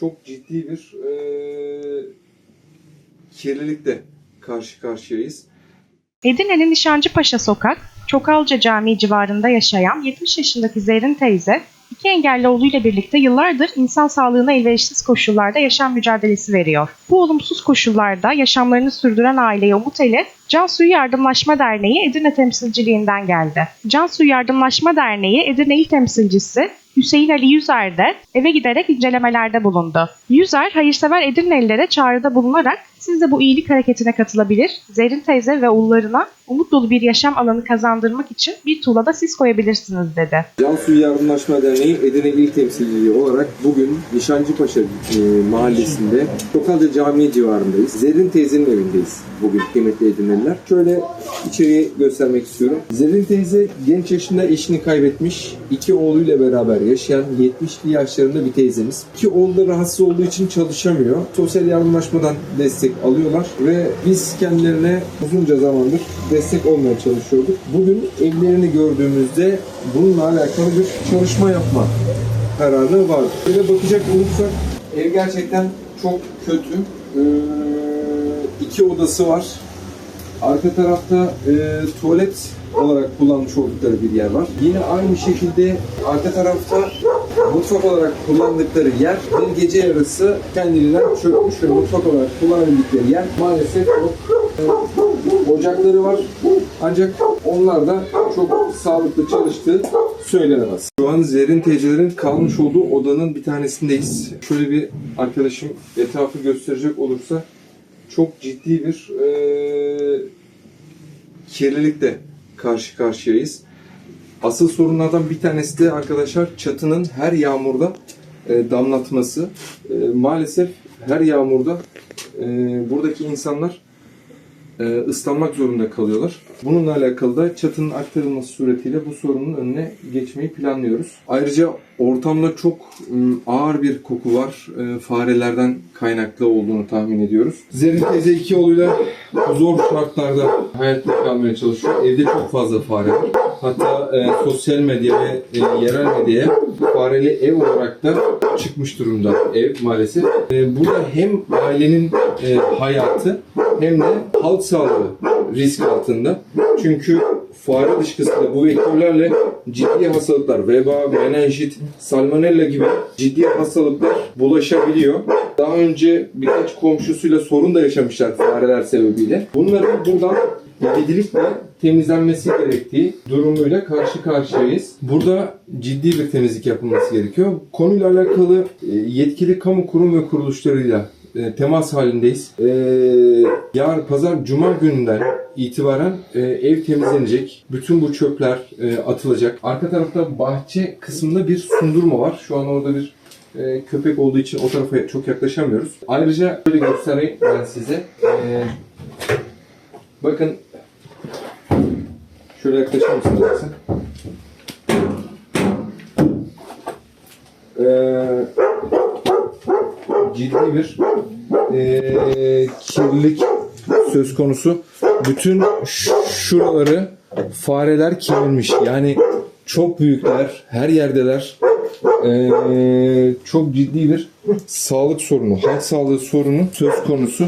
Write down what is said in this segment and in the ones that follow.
çok ciddi bir e, kirlilikle karşı karşıyayız. Edirne'nin Nişancıpaşa Sokak, Çokalca Camii civarında yaşayan 70 yaşındaki Zerrin teyze, iki engelli oğluyla birlikte yıllardır insan sağlığına elverişsiz koşullarda yaşam mücadelesi veriyor. Bu olumsuz koşullarda yaşamlarını sürdüren aileye umut ele Cansu'yu Yardımlaşma Derneği Edirne temsilciliğinden geldi. Cansu'yu Yardımlaşma Derneği Edirne İl Temsilcisi Hüseyin Ali Yüzer de eve giderek incelemelerde bulundu. Yüzer, hayırsever Edirnelilere çağrıda bulunarak siz de bu iyilik hareketine katılabilir, Zerrin teyze ve oğullarına umut dolu bir yaşam alanı kazandırmak için bir tuğla da siz koyabilirsiniz dedi. Cansu Yardımlaşma Derneği Edirne İl Temsilciliği olarak bugün Nişancıpaşa e, mahallesinde Tokalca Camii civarındayız. Zerrin teyzenin evindeyiz bugün kıymetli Edirneliler. Şöyle içeriği göstermek istiyorum. Zerrin teyze genç yaşında eşini kaybetmiş, iki oğluyla beraber yaşayan 70'li yaşlarında bir teyzemiz. İki oğlu rahatsız olduğu için çalışamıyor. Sosyal yardımlaşmadan destek alıyorlar ve biz kendilerine uzunca zamandır destek olmaya çalışıyorduk. Bugün evlerini gördüğümüzde bununla alakalı bir çalışma yapma kararı var. Böyle bakacak olursak ev gerçekten çok kötü. Ee, iki odası var. Arka tarafta e, tuvalet olarak kullanmış oldukları bir yer var. Yine aynı şekilde arka tarafta mutfak olarak kullandıkları yer bir gece yarısı kendiliğinden çökmüş ve mutfak olarak kullanabildikleri yer maalesef yok. E, ocakları var ancak onlar da çok sağlıklı çalıştığı söylenemez. Şu an Zerrin teyzelerin kalmış olduğu odanın bir tanesindeyiz. Şöyle bir arkadaşım etrafı gösterecek olursa çok ciddi bir eee kirlilikle karşı karşıyayız. Asıl sorunlardan bir tanesi de arkadaşlar çatının her yağmurda e, damlatması. E, maalesef her yağmurda e, buradaki insanlar e, ıslanmak zorunda kalıyorlar. Bununla alakalı da çatının aktarılması suretiyle bu sorunun önüne geçmeyi planlıyoruz. Ayrıca ortamda çok ım, ağır bir koku var. E, farelerden kaynaklı olduğunu tahmin ediyoruz. Zerrin teyze iki oğluyla zor şartlarda hayatta kalmaya çalışıyor. Evde çok fazla fare var. Hatta e, sosyal medya ve e, yerel medyaya fareli ev olarak da çıkmış durumda ev maalesef. E, burada hem ailenin e, hayatı hem de halk sağlığı risk altında. Çünkü fare dışkısında bu vektörlerle ciddi hastalıklar, veba, menenjit, salmonella gibi ciddi hastalıklar bulaşabiliyor. Daha önce birkaç komşusuyla sorun da yaşamışlar fareler sebebiyle. Bunların buradan ivedilikle temizlenmesi gerektiği durumuyla karşı karşıyayız. Burada ciddi bir temizlik yapılması gerekiyor. Konuyla alakalı e, yetkili kamu kurum ve kuruluşlarıyla e, temas halindeyiz. E, yarın pazar cuma gününden itibaren e, ev temizlenecek. Bütün bu çöpler e, atılacak. Arka tarafta bahçe kısmında bir sundurma var. Şu an orada bir e, köpek olduğu için o tarafa çok yaklaşamıyoruz. Ayrıca şöyle göstereyim ben size. E, bakın şöyle yaklaşır mısınız sen? Ee, ciddi bir eee kirlilik söz konusu. Bütün şuraları fareler kemirmiş. Yani çok büyükler, her yerdeler. Eee, çok ciddi bir sağlık sorunu, halk sağlığı sorunu söz konusu.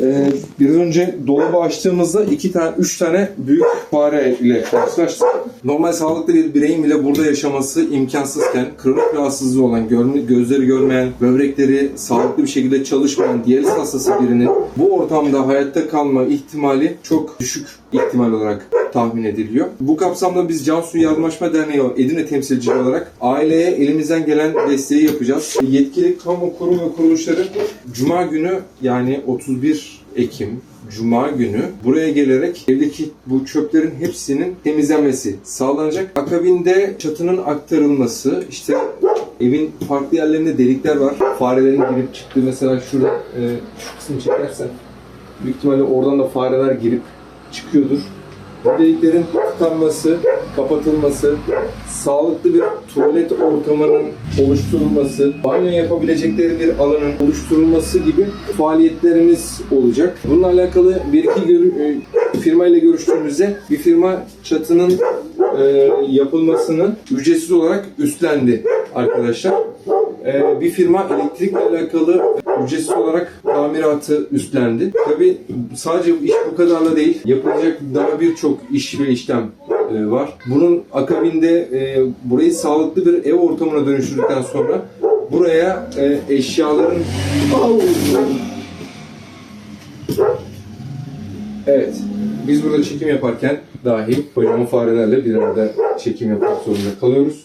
Ee, biraz önce dolabı açtığımızda iki tane, üç tane büyük fare ile karşılaştık. Normal sağlıklı bir bireyin bile burada yaşaması imkansızken kronik rahatsızlığı olan, görme- gözleri görmeyen, böbrekleri sağlıklı bir şekilde çalışmayan diyaliz hastası birinin bu ortamda hayatta kalma ihtimali çok düşük ihtimal olarak tahmin ediliyor. Bu kapsamda biz Cansu Yardımlaşma Derneği Edirne temsilcisi olarak aileye elimizden gelen desteği yapacağız. Yetkili kamu kurum ve kuruluşları Cuma günü yani 31 Ekim Cuma günü buraya gelerek evdeki bu çöplerin hepsinin temizlenmesi sağlanacak. Akabinde çatının aktarılması, işte evin farklı yerlerinde delikler var. Farelerin girip çıktığı mesela şurada e, şu kısmı çekersen büyük ihtimalle oradan da fareler girip çıkıyordur. Bu deliklerin tıkanması, kapatılması, sağlıklı bir tuvalet ortamının oluşturulması, banyo yapabilecekleri bir alanın oluşturulması gibi faaliyetlerimiz olacak. Bununla alakalı bir iki gör- e, firma ile görüştüğümüzde bir firma çatının e, yapılmasını ücretsiz olarak üstlendi arkadaşlar. e, bir firma elektrikle alakalı ücretsiz olarak tamiratı üstlendi. Tabii sadece iş bu kadarla değil. Yapılacak daha birçok iş ve işlem e, var. Bunun akabinde e, burayı sağlıklı bir ev ortamına dönüştürdükten sonra buraya e, eşyaların Evet. Biz burada çekim yaparken dahi kocaman farelerle bir arada çekim yapmak zorunda kalıyoruz.